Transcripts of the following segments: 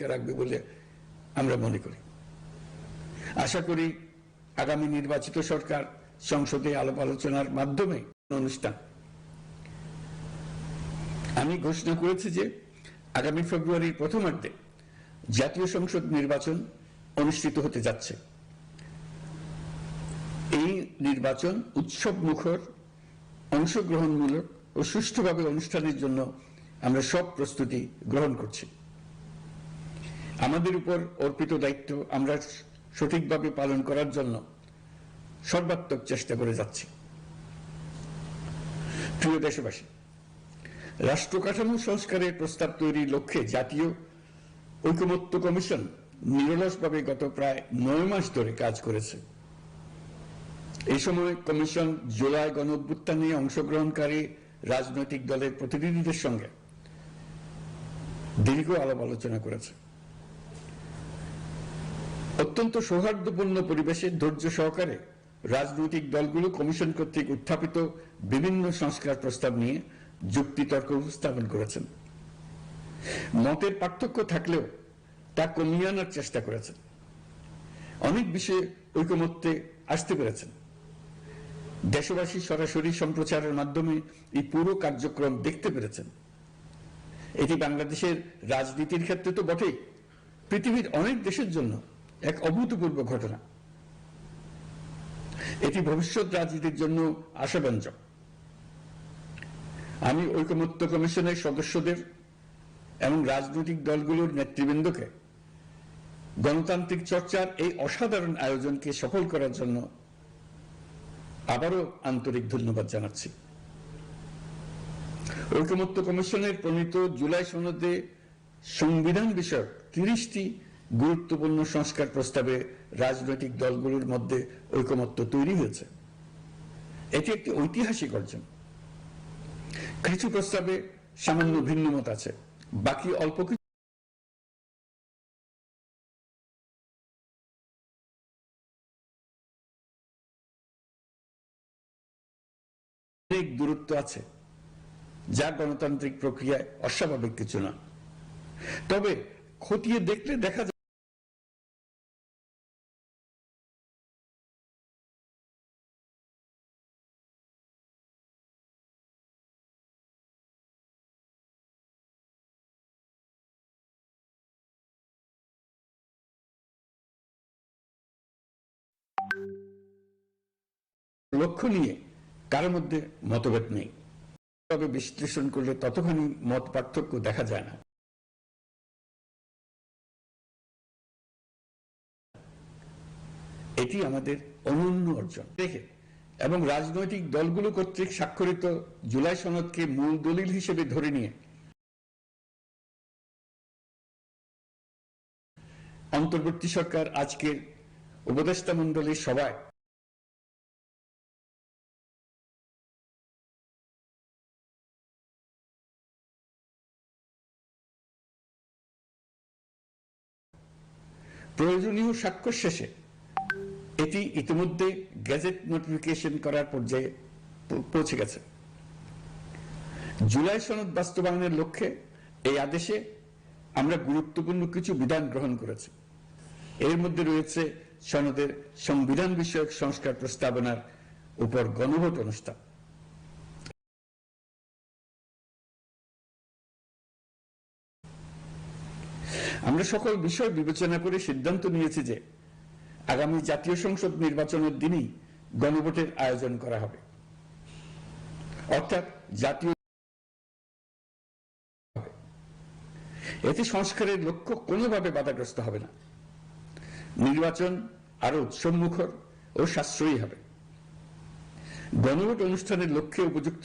ভূমিকা রাখবে বলে আমরা মনে করি। আশা করি আগামী নির্বাচিত সরকার সংসদে আলাপ আলোচনার মাধ্যমে অনুষ্ঠান। আমি ঘোষণা করেছি যে আগামী ফেব্রুয়ারির প্রথমার্ধে জাতীয় সংসদ নির্বাচন অনুষ্ঠিত হতে যাচ্ছে। এই নির্বাচন উৎসব মুখর, অংশগ্রহণমূলক ও সুষ্ঠুভাবে অনুষ্ঠানের জন্য আমরা সব প্রস্তুতি গ্রহণ করছি। আমাদের উপর অর্পিত দায়িত্ব আমরা সঠিকভাবে পালন করার জন্য সর্বাত্মক চেষ্টা করে যাচ্ছি। প্রিয় দেশবাসী, রাষ্ট্র কাঠামো সংস্কারের প্রস্তাব তৈরির লক্ষ্যে জাতীয় ঐকমত্য কমিশন নিরলসভাবে গত প্রায় নয় মাস ধরে কাজ করেছে। এই সময় কমিশন জুলাই গণ অভ্যুত্থানে অংশগ্রহণকারী রাজনৈতিক দলের প্রতিনিধিদের সঙ্গে দীর্ঘ আলাপ আলোচনা করেছে। অত্যন্ত সৌহার্দ্যপূর্ণ পরিবেশে ধৈর্য সহকারে রাজনৈতিক দলগুলো কমিশন কর্তৃক উত্থাপিত বিভিন্ন সংস্কার প্রস্তাব নিয়ে যুক্তিতর্ক উপস্থাপন করেছেন। মতের পার্থক্য থাকলেও তা কমিয়ে আনার চেষ্টা করেছেন। অনেক বিষয়ে ঐকমত্যে আসতে পেরেছেন। দেশবাসী সরাসরি সম্প্রচারের মাধ্যমে এই পুরো কার্যক্রম দেখতে পেরেছেন। এটি বাংলাদেশের রাজনীতির ক্ষেত্রে তো বটেই। পৃথিবীর অনেক দেশের জন্য এক অভূতপূর্ব ঘটনা। এটি ভবিষ্যৎ রাজনীতির জন্য আশাব্যঞ্জক। আমি ঐকমত্য কমিশনের সদস্যদের এবং রাজনৈতিক দলগুলোর নেতৃবৃন্দকে গণতান্ত্রিক চর্চার এই অসাধারণ আয়োজনকে সফল করার জন্য আবারও আন্তরিক ধন্যবাদ জানাচ্ছি। ঐকমত্য কমিশনের প্রণীত জুলাই সনদে সংবিধান বিষয়ক তিরিশটি গুরুত্বপূর্ণ সংস্কার প্রস্তাবে রাজনৈতিক দলগুলোর মধ্যে ঐকমত্য তৈরি হয়েছে। এটি একটি ঐতিহাসিক অর্জন। কিছু প্রস্তাবে সামান্য ভিন্নমত আছে, বাকি অল্প কিছু অনেক দূরত্ব আছে, যা গণতান্ত্রিক প্রক্রিয়ায় অস্বাভাবিক কিছু না। তবে খতিয়ে দেখলে দেখা যায় লক্ষ্য নিয়ে কারোর মধ্যে মতভেদ নেই। তবে বিশ্লেষণ করলে ততখানি মত পার্থক্য দেখা যায় না। এটি আমাদের অনন্য অর্জন। দেখে, এবং রাজনৈতিক দলগুলো কর্তৃক স্বাক্ষরিত জুলাই সনদকে মূল দলিল হিসেবে ধরে নিয়ে অন্তর্বর্তী সরকার আজকের উপদেষ্টা মন্ডলীর সভায় প্রয়োজনীয় স্বাক্ষর শেষে এটি ইতিমধ্যে গ্যাজেট নোটিফিকেশন করার পর্যায়ে পৌঁছে গেছে। জুলাই সনদ বাস্তবায়নের লক্ষ্যে এই আদেশে আমরা গুরুত্বপূর্ণ কিছু বিধান গ্রহণ করেছি। এর মধ্যে রয়েছে সনদের সংবিধান বিষয়ক সংস্কার প্রস্তাবনার উপর গণভোট অনুষ্ঠান। আমরা সকল বিষয় বিবেচনা করে সিদ্ধান্ত নিয়েছি যে আগামী জাতীয় সংসদ নির্বাচনের দিনই গণভোটের আয়োজন করা হবে। অর্থাৎ জাতীয় এতে সংস্কারের লক্ষ্য কোনোভাবে বাধাগ্রস্ত হবে না। নির্বাচন আরও উৎসবমুখর ও সাশ্রয়ী হবে। গণভোট অনুষ্ঠানের লক্ষ্যে উপযুক্ত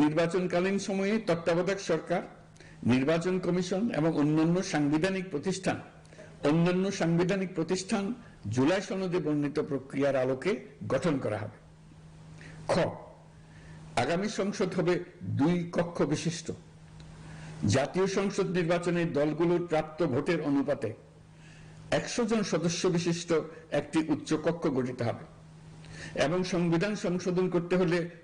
নির্বাচনকালীন সময়ে তত্ত্বাবধায়ক সরকার, নির্বাচন কমিশন এবং অন্যান্য সাংবিধানিক প্রতিষ্ঠান, অন্যান্য সাংবিধানিক প্রতিষ্ঠান জুলাই সনদে বর্ণিত প্রক্রিয়ার আলোকে গঠন করা হবে। খ, আগামী সংসদ হবে দুই কক্ষ বিশিষ্ট। জাতীয় সংসদ নির্বাচনে দলগুলোর প্রাপ্ত ভোটের অনুপাতে একশো জন সদস্য বিশিষ্ট একটি উচ্চকক্ষ গঠিত হবে এবং সংবিধান সংশোধন করতে হলে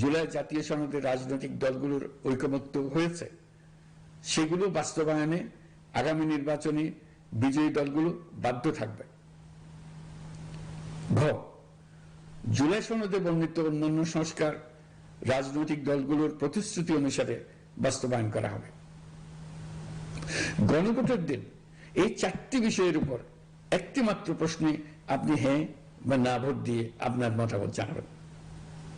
জুলাই জাতীয় সনদে রাজনৈতিক দলগুলোর ঐকমত্য হয়েছে। সেগুলো বাস্তবায়নে আগামী নির্বাচনে বিজয়ী দলগুলো বাধ্য থাকবে। ঘ, জুলাই সনদে বর্ণিত অন্যান্য সংস্কার রাজনৈতিক দলগুলোর প্রতিশ্রুতি অনুসারে বাস্তবায়ন করা হবে। গণভোটের দিন এই চারটি বিষয়ের উপর একটি মাত্র প্রশ্নে আপনি হ্যাঁ বা না ভোট দিয়ে আপনার মতামত জানাবেন।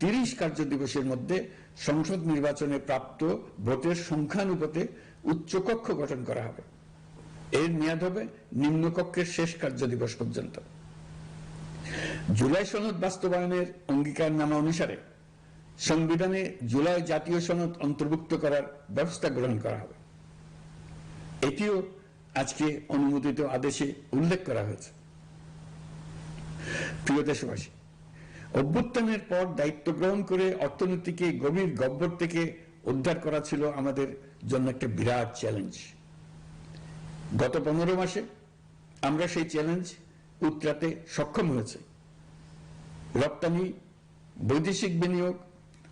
তিরিশ কার্য দিবসের মধ্যে সংসদ নির্বাচনে প্রাপ্ত ভোটের সংখ্যানুপাতে উচ্চকক্ষ গঠন করা হবে। এর মেয়াদ হবে নিম্নকক্ষের শেষ কার্য দিবস পর্যন্ত। জুলাই সনদ বাস্তবায়নের অঙ্গীকারনামা অনুসারে সংবিধানে জুলাই জাতীয় সনদ অন্তর্ভুক্ত করার ব্যবস্থা গ্রহণ করা হবে। এটিও আজকে অনুমোদিত আদেশে উল্লেখ করা হয়েছে। প্রিয় দেশবাসী অভ্যুত্থানের পর দায়িত্ব গ্রহণ করে অর্থনীতিকে গভীর গব্বর থেকে উদ্ধার করা ছিল আমাদের জন্য একটা বিরাট চ্যালেঞ্জ গত পনেরো মাসে আমরা সেই চ্যালেঞ্জ উত্তরাতে সক্ষম হয়েছে। রপ্তানি, বৈদেশিক বিনিয়োগ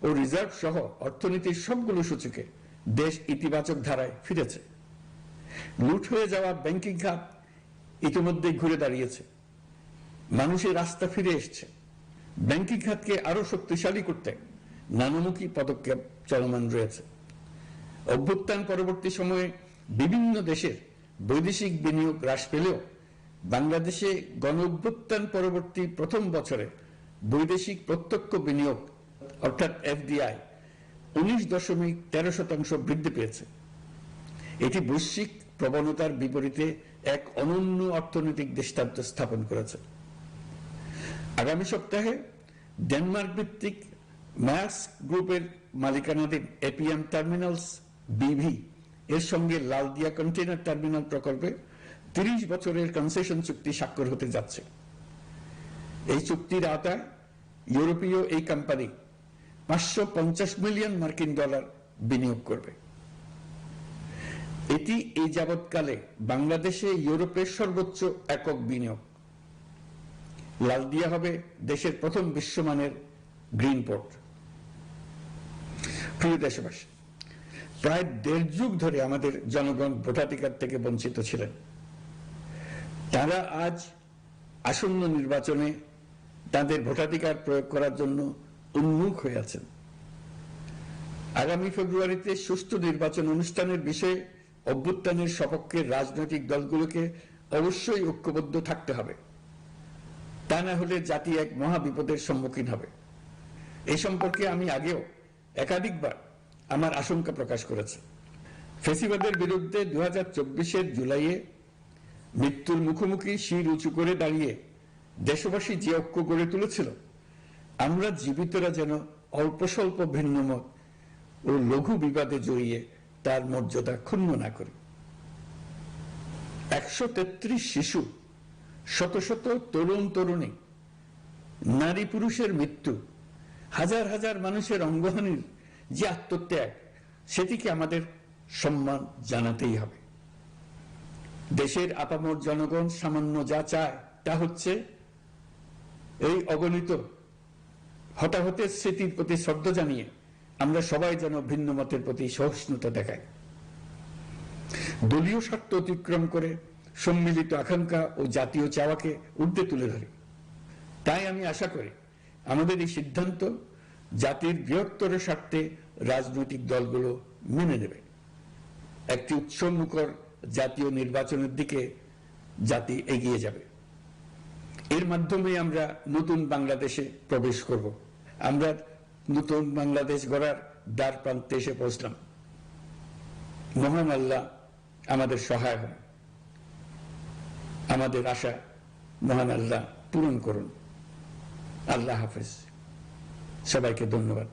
ও রিজার্ভ সহ অর্থনীতির সবগুলো সূচকে দেশ ইতিবাচক ধারায় ফিরেছে। লুট হয়ে যাওয়া ব্যাংকিং খাত ইতিমধ্যে ঘুরে দাঁড়িয়েছে। মানুষের রাস্তা ফিরে এসছে। ব্যাংকিং খাতকে আরও শক্তিশালী করতে নানামুখী পদক্ষেপ চলমান রয়েছে। অভ্যুত্থান পরবর্তী সময়ে বিভিন্ন দেশের বৈদেশিক বিনিয়োগ হ্রাস পেলেও বাংলাদেশে গণ অভ্যুত্থান পরবর্তী প্রথম বছরে বৈদেশিক প্রত্যক্ষ বিনিয়োগ, অর্থাৎ এফডিআই, উনিশ দশমিক তেরো শতাংশ বৃদ্ধি পেয়েছে। এটি বৈশ্বিক প্রবণতার বিপরীতে এক অনন্য অর্থনৈতিক দৃষ্টান্ত স্থাপন করেছে। আগামী সপ্তাহে ডেনমার্ক ভিত্তিক ম্যাক্স গ্রুপের মালিকানাধীন এপিএম টার্মিনালস বিভি এর সঙ্গে লালদিয়া কন্টেনার টার্মিনাল প্রকল্পে তিরিশ বছরের কনসেশন চুক্তি স্বাক্ষর হতে যাচ্ছে। এই চুক্তির আওতায় ইউরোপীয় এই কোম্পানি পাঁচশো পঞ্চাশ মিলিয়ন মার্কিন ডলার বিনিয়োগ করবে। এটি এই যাবৎকালে বাংলাদেশে ইউরোপের সর্বোচ্চ একক বিনিয়োগ। লালদিয়া হবে দেশের প্রথম বিশ্বমানের গ্রিন পোর্ট। প্রিয় দেশবাসী, প্রায় দেড় যুগ ধরে আমাদের জনগণ ভোটাধিকার থেকে বঞ্চিত ছিলেন। তারা আজ আসন্ন নির্বাচনে তাদের ভোটাধিকার প্রয়োগ করার জন্য উন্মুখ হয়ে আছেন। আগামী ফেব্রুয়ারিতে সুষ্ঠু নির্বাচন অনুষ্ঠানের বিষয়ে অভ্যুত্থানের সপক্ষে রাজনৈতিক দলগুলোকে অবশ্যই ঐক্যবদ্ধ থাকতে হবে। তা না হলে জাতি এক মহা বিপদের সম্মুখীন হবে। এই সম্পর্কে আমি আগেও একাধিকবার আমার আশঙ্কা প্রকাশ করেছে। ফেসিবাদের বিরুদ্ধে দু হাজার জুলাইয়ে মৃত্যুর মুখোমুখি শির উঁচু করে দাঁড়িয়ে দেশবাসী যে ঐক্য গড়ে তুলেছিল, আমরা জীবিতরা যেন অল্প স্বল্প ভিন্নমত ও লঘু বিবাদে জড়িয়ে তার মর্যাদা ক্ষুণ্ণ না করি। একশো তেত্রিশ শিশু শত শত তরুণ তরুণী, নারী পুরুষের মৃত্যু, হাজার হাজার মানুষের অঙ্গহানির যে আত্মত্যাগ, সেটিকে আমাদের সম্মান জানাতেই হবে। দেশের আপামর জনগণ সামান্য যা চায় তা হচ্ছে এই অগণিত হতাহতের স্মৃতির প্রতি শ্রদ্ধা জানিয়ে আমরা সবাই যেন ভিন্ন মতের প্রতি সহিষ্ণুতা দেখাই। দলীয় স্বার্থ অতিক্রম করে সম্মিলিত আকাঙ্ক্ষা ও জাতীয় চাওয়াকে ঊর্ধ্বে তুলে ধরে। তাই আমি আশা করি, আমাদের এই সিদ্ধান্ত জাতির বৃহত্তর স্বার্থে রাজনৈতিক দলগুলো মেনে নেবে। একটি উৎসবমুখর জাতীয় নির্বাচনের দিকে জাতি এগিয়ে যাবে। এর মাধ্যমে আমরা নতুন বাংলাদেশে প্রবেশ করব। আমরা নতুন বাংলাদেশ গড়ার দ্বার প্রান্তে এসে পৌঁছলাম। মহান আল্লাহ আমাদের সহায় হন আমাদের আশা মহান আল্লাহ পূরণ করুন। আল্লাহ হাফেজ। সবাইকে ধন্যবাদ।